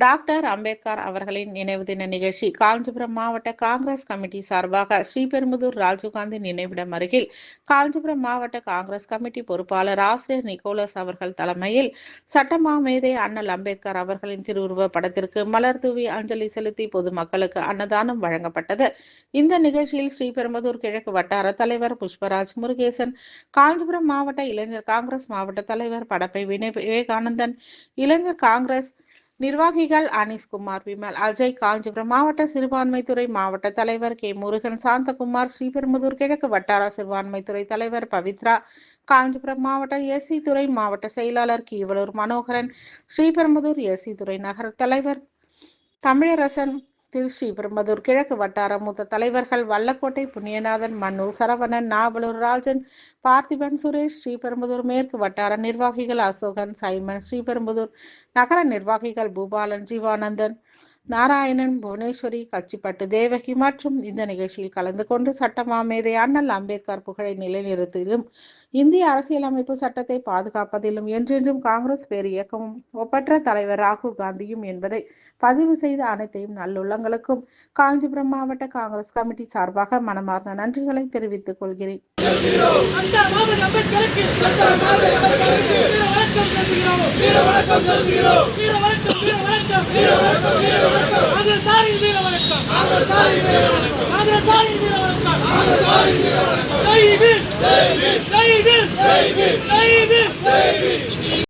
Doctor Ambedkar அவர்களின் நினைவு தின நிகழ்ச்சி காஞ்சிபுரம் மாவட்ட காங்கிரஸ் கமிட்டி சார்பாக ஸ்ரீபெரும்புதூர் ராஜீவ்காந்தி நினைவிடம் அருகில் காஞ்சிபுரம் மாவட்ட காங்கிரஸ் கமிட்டி பொறுப்பாளர் ஆசிரியர் நிக்கோலஸ் அவர்கள் தலைமையில் சட்டமாமேதை அண்ணல் அம்பேத்கர் அவர்களின் திருவுருவ படத்திற்கு மலர் தூவி அஞ்சலி செலுத்தி பொதுமக்களுக்கு அன்னதானம் வழங்கப்பட்டது. இந்த நிகழ்ச்சியில் ஸ்ரீபெரும்புதூர் கிழக்கு வட்டார தலைவர் புஷ்பராஜ் முருகேசன் காஞ்சிபுரம் மாவட்ட இளைஞர் காங்கிரஸ் மாவட்ட தலைவர் படப்பை வினய் விவேகானந்தன் இளைஞர் காங்கிரஸ் நிர்வாகிகள் அனீஸ்குமார் விமல் அஜய் காஞ்சிபுரம் மாவட்ட சிறுபான்மைத்துறை மாவட்ட தலைவர் கே. முருகன் சாந்தகுமார் ஸ்ரீபெரும்புதூர் கிழக்கு வட்டார சிறுபான்மைத்துறை தலைவர் பவித்ரா காஞ்சிபுரம் மாவட்ட எஸ்சி துறை மாவட்ட செயலாளர் கீவலூர் மனோகரன் ஸ்ரீபெரும்புதூர் எஸ்சி துறை நகர தலைவர் தமிழரசன் திரு பெரும்பதூர் கிழக்கு வட்டார மூத்த தலைவர்கள் வல்லக்கோட்டை புண்ணியநாதன் மன்னூர் சரவணன் நாவலூர் ராஜன் பார்த்திபன் சுரேஷ் ஸ்ரீபெரும்புதூர் மேற்கு வட்டார நிர்வாகிகள் அசோகன் சைமன் ஸ்ரீபெரும்புதூர் நகர நிர்வாகிகள் பூபாலன் ஜீவானந்தன் நாராயணன் புவனேஸ்வரி கச்சிப்பட்டு தேவகி மற்றும் இந்த நிகழ்ச்சியில் கலந்து கொண்டு சட்டமாமேதை அண்ணல் அம்பேத்கர் புகழை நிலைநிறுத்திலும் இந்திய அரசியலமைப்பு சட்டத்தை பாதுகாப்பதிலும் என்றென்றும் காங்கிரஸ் பேர் இயக்கமும் ஒப்பற்ற தலைவர் ராகுல் காந்தியும் என்பதை பதிவு செய்த அனைத்தையும் நல்லுள்ளங்களுக்கும் காஞ்சிபுரம் மாவட்ட காங்கிரஸ் கமிட்டி சார்பாக மனமார்ந்த நன்றிகளை தெரிவித்துக் கொள்கிறேன். வணக்கம். வணக்கம் வீர வணக்கம் வீர வணக்கம் வீர வணக்கம் காங்கிரசாரி வீர வணக்கம் காங்கிரசாரி வீர வணக்கம் காங்கிரசாரி வீர வணக்கம் காங்கிரசாரி வீர வணக்கம் ஜெய் பீம் ஜெய் பீம் ஜெய் பீம் ஜெய் பீம் ஜெய் பீம்